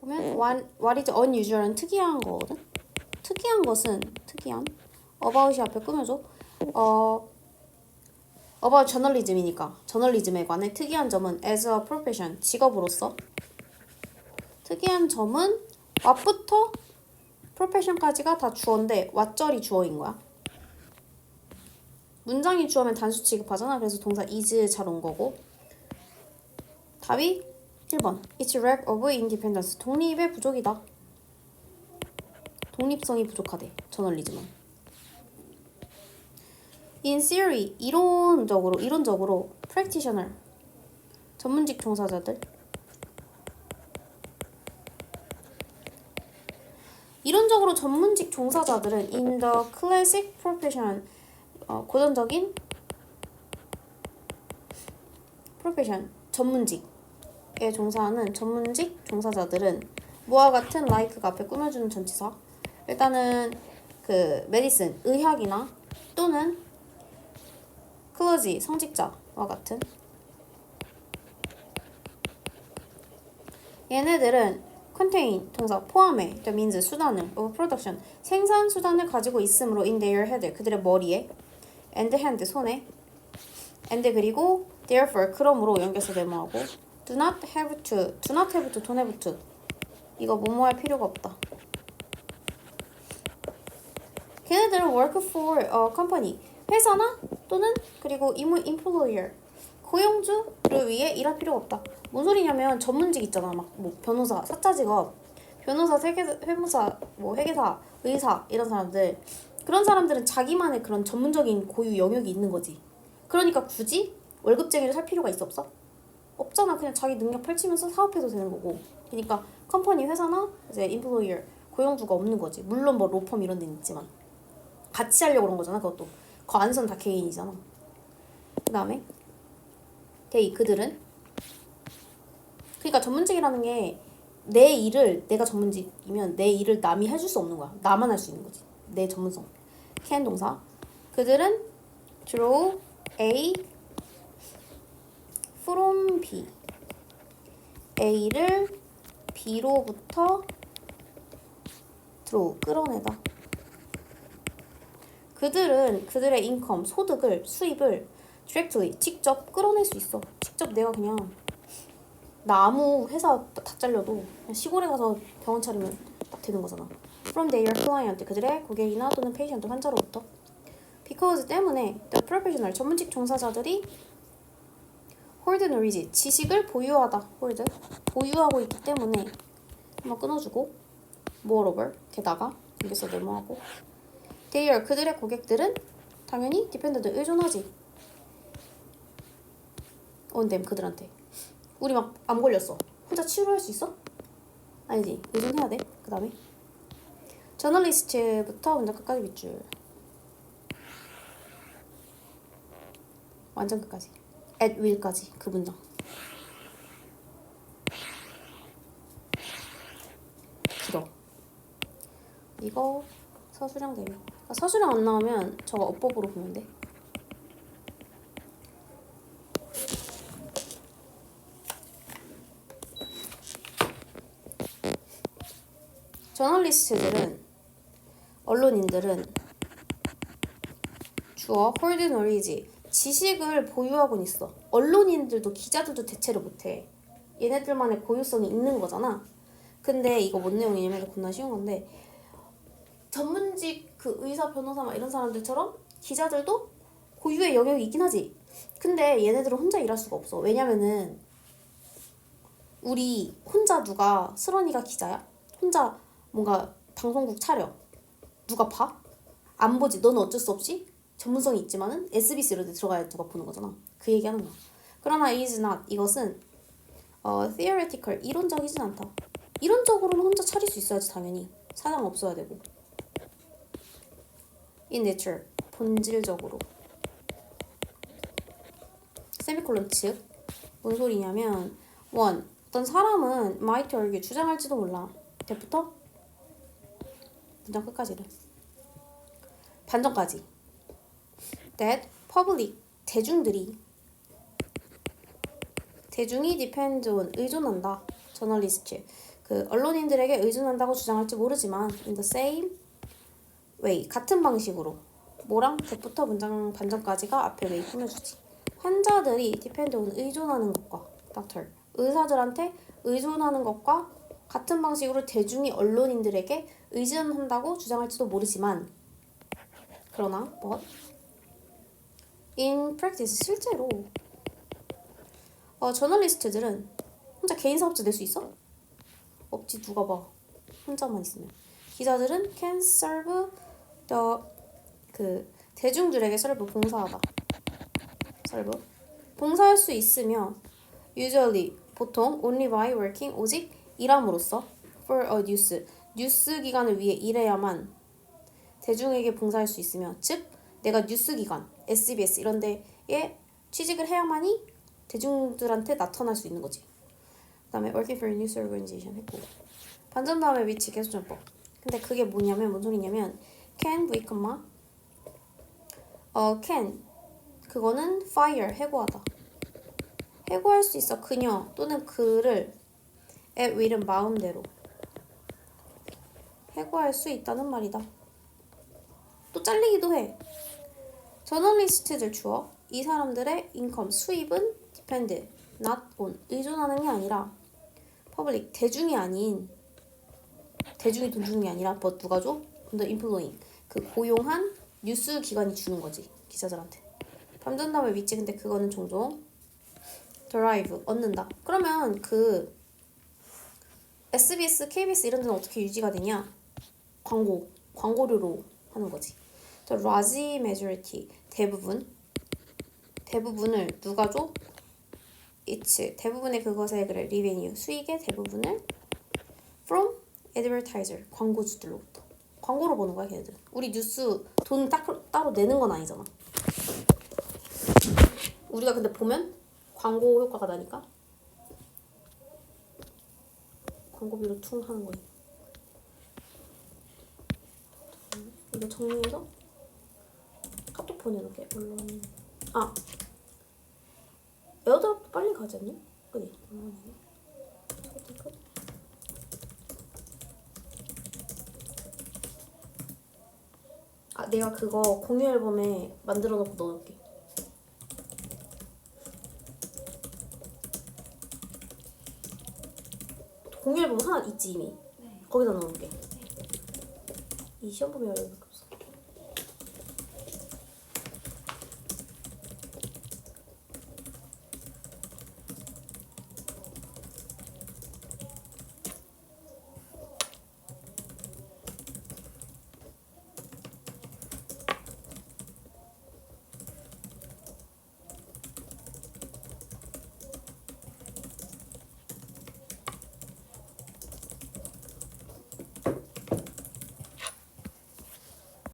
보면 what, what is unusual은 특이한 거거든. 특이한 것은 특이한 about이 앞에 꾸며줘. 어 about journalism이니까 저널리즘에 관해 특이한 점은 as a profession 직업으로서 특이한 점은 what부터 profession까지가 다 주어인데 what절이 주어인 거야. 문장이 주어면 단수 취급하잖아. 그래서 동사 is 잘 온 거고. 답이 1번. It's lack of independence. 독립의 부족이다. 독립성이 부족하대. 저널리즘은. In theory, 이론적으로, 이론적으로 practitioner, 전문직 종사자들. 이론적으로 전문직 종사자들은 in the classic profession, 어, 고전적인 profession, 전문직 에 종사하는 전문직 종사자들은 뭐와 같은 like가 앞에 꾸며주는 전치사. 일단은 그 medicine, 의학이나 또는 클러지, 성직자와 같은 얘네들은 contain 동사 포함해 that means 수단을 of production 생산 수단을 가지고 있으므로 in their head 그들의 머리에 and hand 손에 and 그리고 therefore 그러므로 연결해서 네모하고 do not have to do not have to don't have to 이거 뭐뭐 할 필요가 없다 걔네들은 work for a company 회사나 또는 그리고 이무 employer 고용주를 위해 일할 필요가 없다. 뭔 소리냐면 전문직 있잖아. 막 뭐 변호사, 사자 직업, 변호사, 세계 회무사, 뭐 회계사, 의사 이런 사람들 그런 사람들은 자기만의 그런 전문적인 고유 영역이 있는 거지. 그러니까 굳이 월급쟁이를 살 필요가 있어 없어? 없잖아. 그냥 자기 능력 펼치면서 사업해도 되는 거고. 그러니까 컴퍼니 회사나 이제 인플로이어 고용주가 없는 거지. 물론 뭐 로펌 이런 데는 있지만 같이 하려고 그런 거잖아. 그것도 그 안선 다 개인이잖아. 그 다음에 데이 그들은 그러니까 전문직이라는 게 내 일을 내가 전문직이면 내 일을 남이 해줄 수 없는 거야. 나만 할 수 있는 거지. 내 전문성. can 동사. 그들은 draw A from B. A를 B로부터 draw 끌어내다. 그들은 그들의 인컴 소득을 수입을 directly 직접 끌어낼 수 있어. 직접 내가 그냥 나 아무 회사 다 잘려도 시골에 가서 병원 차리면 딱 되는 거잖아. From their client 그들의 고객이나 또는 patient 환자로부터. Because 때문에 the professional 전문직 종사자들이 hold knowledge 지식을 보유하다 hold 보유하고 있기 때문에 한번 끊어주고 moreover 게다가 여기서 네모하고. Their 그들의 고객들은 당연히 dependent 의존하지. Them 그들한테. 우리 막 암 걸렸어. 혼자 치료할 수 있어? 아니지 의존해야 돼그 다음에. 저널리스트부터 문장 끝까지 밑줄. 완전 끝까지 at will까지 그 문장 길어 이거 서술형 대명 그러니까 서술형 안 나오면 저거 어법으로 보면 돼. 저널리스트들은 언론인들은 주어 홀드 노리지 지식을 보유하고는 있어. 언론인들도 기자들도 대체를 못해. 얘네들만의 고유성이 있는 거잖아. 근데 이거 뭔 내용이냐면 겁나 쉬운 건데 전문직 그 의사 변호사 막 이런 사람들처럼 기자들도 고유의 영역이 있긴 하지. 근데 얘네들은 혼자 일할 수가 없어. 왜냐면은 우리 혼자 누가 슬원이가 기자야? 혼자 뭔가 방송국 차려. 누가 봐? 안 보지. 너는 어쩔 수 없이 전문성이 있지만은 데 들어가야 누가 보는 거잖아. 그 얘기하는 거야. 그러나 is not 이것은 어, theoretical 이론적이진 않다. 이론적으로는 혼자 차릴 수 있어야지 당연히 사장 없어야 되고. in nature 본질적으로 세미콜론 측뭔 소리냐면 원 어떤 사람은 might argue 주장할지도 몰라. 대부터 문장 끝까지를 반전까지 that public 대중들이. 대중이 depend on 의존한다. 저널리스트 그 언론인들에게 의존한다고 주장할지 모르지만 in the same way 같은 방식으로. 뭐랑? that부터 문장 반전까지가 앞에 way 꾸며주지. 환자들이 depend on 의존하는 것과 doctor. 의사들한테 의존하는 것과 같은 방식으로 대중이 언론인들에게 의존한다고 주장할지도 모르지만. 그러나 but in practice 실제로. 어, 저널리스트들은 혼자 개인 사업자 낼수 있어? 없지 누가 봐. 혼자만 있으면. 기자들은 can serve the 그 대중들에게 serve 봉사하다. serve? 봉사할 수 있으며 usually 보통 only by working 오직 일함으로써 for a news 뉴스 기관을 위해 일해야만 대중에게 봉사할 수 있으며 즉 내가 뉴스 기관 SBS 이런 데에 취직을 해야만이 대중들한테 나타날 수 있는 거지. 그 다음에 working for a news organization 했고 반전 다음에 위치 개수전법. 근데 그게 뭐냐면 뭔 소리냐면 can we comma 어 can 그거는 fire 해고하다. 해고할 수 있어 그녀 또는 그를 at will은 마음대로 해고할 수 있다는 말이다. 또 잘리기도 해. 저널리스트들 주어 이 사람들의 인컴 수입은 depend not on 의존하는 게 아니라 public 대중이 아닌 대중이 돈 주는 게 아니라 but 누가 줘? the employing 그 고용한 뉴스 기관이 주는 거지 기자들한테. 반전담의 위치 근데 그거는 종종 derive 얻는다. 그러면 그 SBS, KBS 이런 데는 어떻게 유지가 되냐? 광고 광고료로 하는 거지 the large majority 대부분 대부분을 누가 줘? it's 대부분의 그것의 그래 revenue 수익의 대부분을 from advertiser 광고주들로부터 광고로 버는 거야 걔네들 우리 뉴스 돈 딱, 따로 내는 건 아니잖아. 우리가 근데 보면 광고 효과가 나니까 광고비로 퉁 하는 거니 이거 정리해서 카톡 보내놓게 물론 아. 에어드랍 빨리 가지 않니? 그니? 아 내가 그거 공유 앨범에 만들어 놓고 넣어놓을게. 공유 앨범 하나 있지 이미? 거기다 넣어놓을게. 이 시험 보면 열어볼까